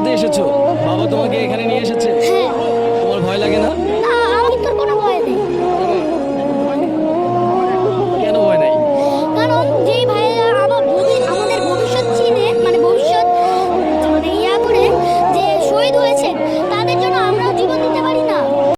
সাথে এসেছ? বাবা তোমাকে এখানে নিয়ে এসেছে? হ্যাঁ।